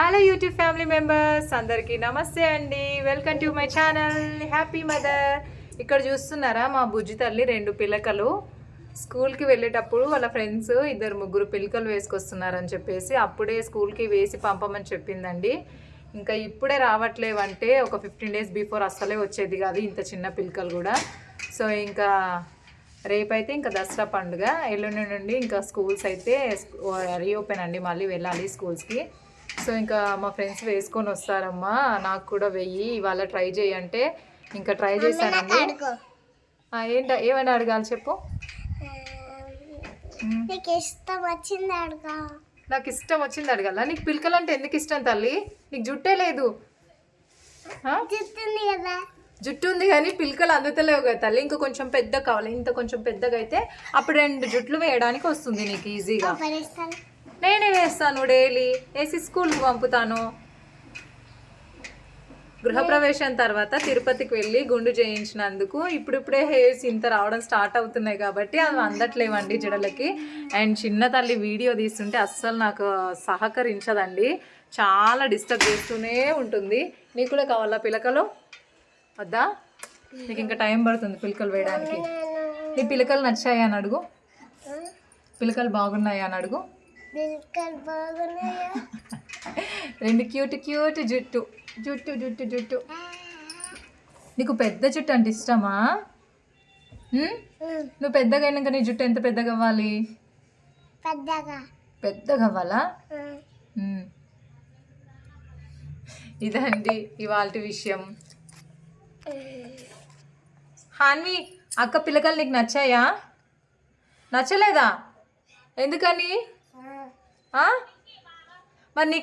Hello YouTube family members అందరికీ నమస్తే అండి. Welcome to my channel happy mother ఇక్కడ చూస్తున్నారా మా బుజ్జి తల్లి రెండు పిల్లకలు స్కూల్కి వెళ్ళేటప్పుడు వాళ్ళ ఫ్రెండ్స్ ఇద్దరు ముగ్గురు పిల్లకలు వేసుకొస్తున్నారని చెప్పేసి అప్పుడే స్కూల్కి వేసి పంపమని చెప్పిందండి. ఇంకా ఇప్పుడే రావట్లేవంటే ఒక ఫిఫ్టీన్ డేస్ బిఫోర్ అస్సలే వచ్చేది కాదు ఇంత చిన్న పిల్లకలు కూడా. సో ఇంకా రేపైతే ఇంకా దసరా పండుగ. ఎల్లుండి నుండి ఇంకా స్కూల్స్ అయితే రీఓపెన్ అండి మళ్ళీ వెళ్ళాలి స్కూల్స్కి సో ఇంకా మా ఫ్రెండ్స్ వేసుకొని వస్తారమ్మా. నాకు కూడా వెయ్యి ఇవాళ ట్రై చేయంటే ఇంకా ట్రై చేశానండి ఏంట ఏమైనా అడగాలి చెప్పు. నీకు ఇష్టం వచ్చింది అడుగా. నాకు ఇష్టం వచ్చింది అడగాల? నీకు పిలకలు అంటే ఎందుకు ఇష్టం తల్లి? నీకు జుట్టే లేదు. జుట్టు ఉంది కానీ పిలకలు అందుతలేవు కదా తల్లి. ఇంకా కొంచెం పెద్ద కావాలి. ఇంత కొంచెం పెద్దగా అయితే అప్పుడు రెండు జుట్లు వేయడానికి వస్తుంది నీకు ఈజీగా నేనే వేస్తాను డైలీ. వేసి స్కూల్కి పంపుతాను. గృహప్రవేశం తర్వాత తిరుపతికి వెళ్ళి గుండు చేయించినందుకు ఇప్పుడిప్పుడే హెయిర్స్ ఇంత రావడం స్టార్ట్ అవుతున్నాయి కాబట్టి అవి అందట్లేవండి జడలకి. అండ్ చిన్న తల్లి వీడియో తీస్తుంటే అస్సలు నాకు సహకరించదండి. చాలా డిస్టర్బ్ చేస్తూనే ఉంటుంది. నీకు కూడా కావాలా పిలకలు? వద్దా? నీకు ఇంకా టైం పడుతుంది పిలకలు వేయడానికి. నీ పిలకలు నచ్చాయా అని అడుగు. పిలకలు బాగున్నాయా అని అడుగు. రెండు క్యూట్ క్యూట్ జుట్టు. జుట్టు జుట్టు జుట్టు. నీకు పెద్ద జుట్టు అంటే ఇష్టమా? నువ్వు పెద్దగా అయినాక నీ జుట్టు ఎంత పెద్దగా అవ్వాలి? పెద్దగా. పెద్దగా అవ్వాలా. ఇదండి ఇవాళ విషయం. హాన్వి అక్క పిల్లకలు నీకు నచ్చాయా? నచ్చలేదా? ఎందుకని? మరి నీకు